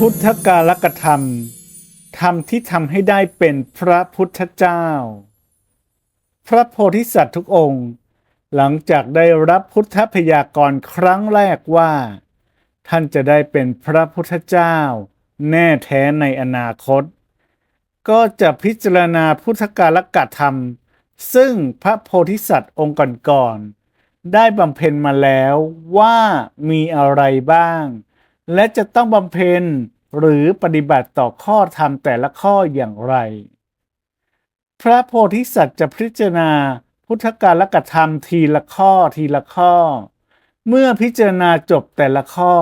พุทธกาลกธรรม ธรรมที่ทำให้ได้เป็นพระพุทธเจ้า พระโพธิสัตว์ทุกองค์ หลังจากได้รับพุทธพยากรครั้งแรกว่า ท่านจะได้เป็นพระพุทธเจ้า แน่แท้ในอนาคต ก็จะพิจารณาพุทธกาลกธรรม ซึ่งพระโพธิสัตว์องค์ก่อนๆได้บำเพ็ญมาแล้วว่ามีอะไรบ้าง และจะต้องบำเพ็ญหรือปฏิบัติต่อข้อธรรมแต่ละข้ออย่างไร พระโพธิสัตว์จะพิจารณาพุทธกาลกธรรมทีละข้อทีละข้อ เมื่อพิจารณาจบแต่ละข้อ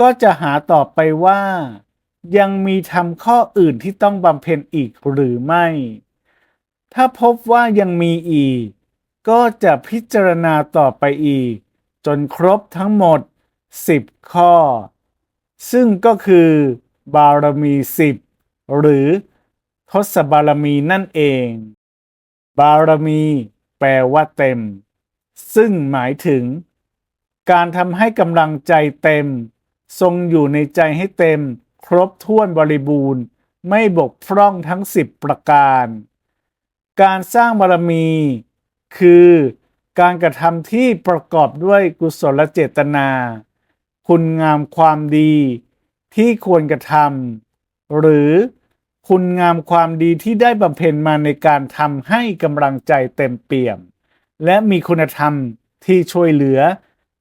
ก็จะหาต่อไปว่า ยังมีทำข้ออื่นที่ต้องบำเพ็ญอีกหรือไม่ ถ้าพบว่ายังมีอีก ก็จะพิจารณาต่อไปอีก จนครบทั้งหมด 10 ข้อ ซึ่งก็คือบารมีสิบหรือทศบารมีนั่นเอง บารมีแปลว่าเต็ม ซึ่งหมายถึง การทำให้กำลังใจเต็ม ทรงอยู่ในใจให้เต็ม ครบถ้วนบริบูรณ์ ไม่บกพร่องทั้งสิบประการ การสร้างบารมี คือการกระทำที่ประกอบด้วยกุศลเจตนา คุณงามความดีที่ควรกระทำหรือคุณงามความดีที่ได้บำเพ็ญมาในการทำให้กำลังใจเต็มเปี่ยม และมีคุณธรรมที่ช่วยเหลือ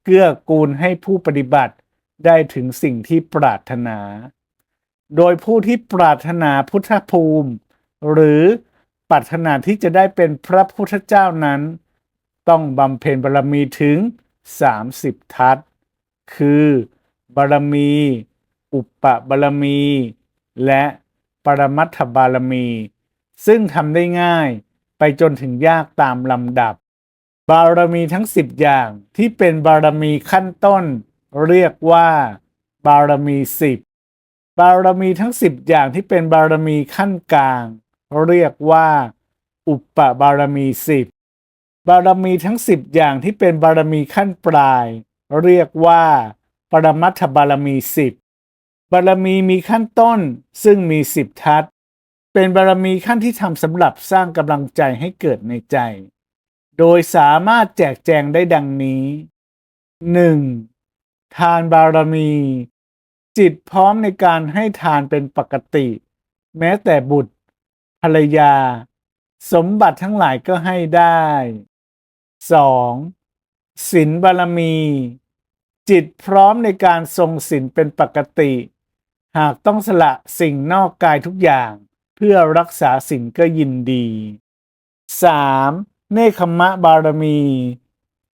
เกื้อกูลให้ผู้ปฏิบัติได้ถึงสิ่งที่ปรารถนา โดยผู้ที่ปรารถนาพุทธภูมิ หรือปรารถนาที่จะได้เป็นพระพุทธเจ้านั้น ต้องบำเพ็ญบารมีถึง 30 ทัศ คือ บารมี อุปบารมี และปรมัตถบารมี ซึ่งทำได้ง่ายไปจนถึงยากตามลำดับ บารมีทั้ง 10 อย่างที่เป็นบารมีขั้นต้น เรียกว่า บารมีสิบบารมีทั้ง 10 อย่างที่เป็นบารมีขั้นกลาง เรียกว่า อุปบารมีสิบบารมีทั้ง 10 อย่างที่เป็นบารมีขั้นปลาย เรียกว่า ปรมัตถบารมีสิบบารมีมีขั้นต้นซึ่งมีสิบทัศเป็นบารมีขั้นที่ทำสำหรับสร้างกำลังใจให้เกิดในใจ โดยสามารถแจกแจงได้ดังนี้ 1. ทานบารมี จิตพร้อมในการให้ทานเป็นปกติ แม้แต่บุตร ภรรยา สมบัติทั้งหลายก็ให้ได้ 2. ศีลบารมี จิตพร้อมในการทรงศีลเป็นปกติ หากต้องสละสิ่งนอกกายทุกอย่าง เพื่อรักษาสิ่งก็ยินดี 3. เนคขมะบารมี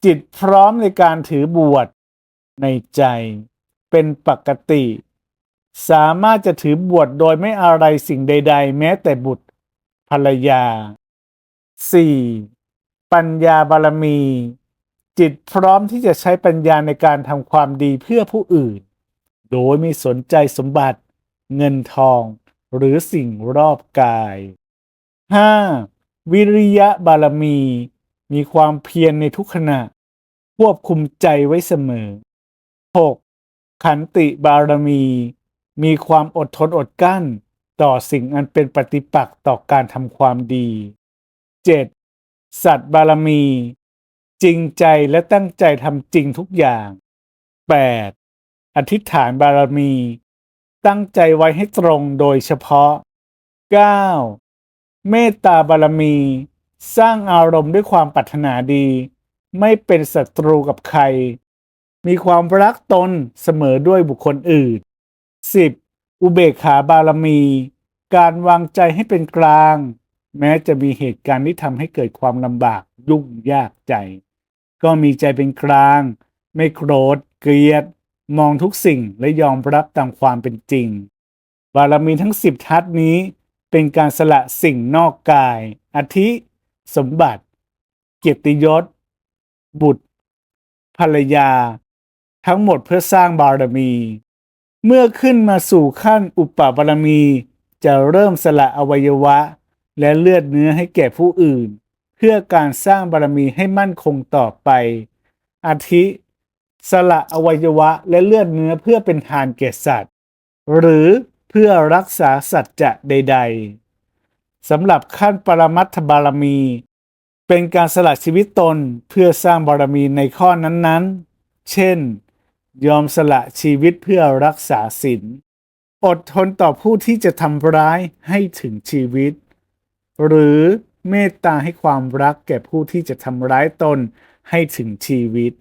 จิตพร้อมในการถือบวชในใจ เป็นปกติ สามารถจะถือบวชโดยไม่อะไรสิ่งใด ๆ แม้แต่บุตรภรรยา 4. ปัญญาบารมี จิตพร้อมที่จะใช้ปัญญาในการทำความดีเพื่อผู้อื่น โดยไม่สนใจสมบัติ เงินทอง หรือสิ่งรอบกาย 5. วิริยะบารมี มีความเพียรในทุกขณะ ควบคุมใจไว้เสมอ 6. ขันติบารมี มีความอดทนอดกั้น ต่อสิ่งอันเป็นปฏิปักษ์ต่อการทำความดี 7. สัตบารมี จริงใจและตั้งใจทำจริงทุกอย่าง 8. อธิษฐานบารมี ตั้งใจไว้ให้ตรงโดยเฉพาะ 9. เมตตาบารมี สร้างอารมณ์ด้วยความปรารถนาดี ไม่เป็นศัตรูกับใคร มีความรักตนเสมอด้วยบุคคลอื่น 10. อุเบกขาบารมี การวางใจให้เป็นกลาง แม้จะมีเหตุการณ์ที่ทำให้เกิดความลำบากยุ่งยากใจ ก็มีใจเป็นกลาง ไม่โกรธ เกลียด มองทุกสิ่งและยอมรับตามความเป็นจริง บารมีทั้งสิบทัศนี้เป็นการสละสิ่งนอกกาย อาทิ สมบัติ เกียรติยศ บุตร ภรรยา ทั้งหมดเพื่อสร้างบารมี เมื่อขึ้นมาสู่ขั้นอุปบารมี จะเริ่มสละอวัยวะ และเลือดเนื้อให้แก่ผู้อื่น เพื่อการสร้างบารมีให้มั่นคงต่อไป อาทิ สละอวัยวะและเลือดเนื้อเพื่อเป็นทานแก่สัตว์ หรือเพื่อรักษาสัจจะใด ๆสำหรับขั้นปรมัตถบารมี เป็นการสละชีวิตตนเพื่อสร้างบารมีในข้อนั้นๆ เช่น ยอมสละชีวิตเพื่อรักษาศีลอดทนต่อผู้ที่จะทำร้ายให้ถึงชีวิต หรือ เมตตาให้ความรักแก่ผู้ที่จะทำร้ายตนให้ถึงชีวิต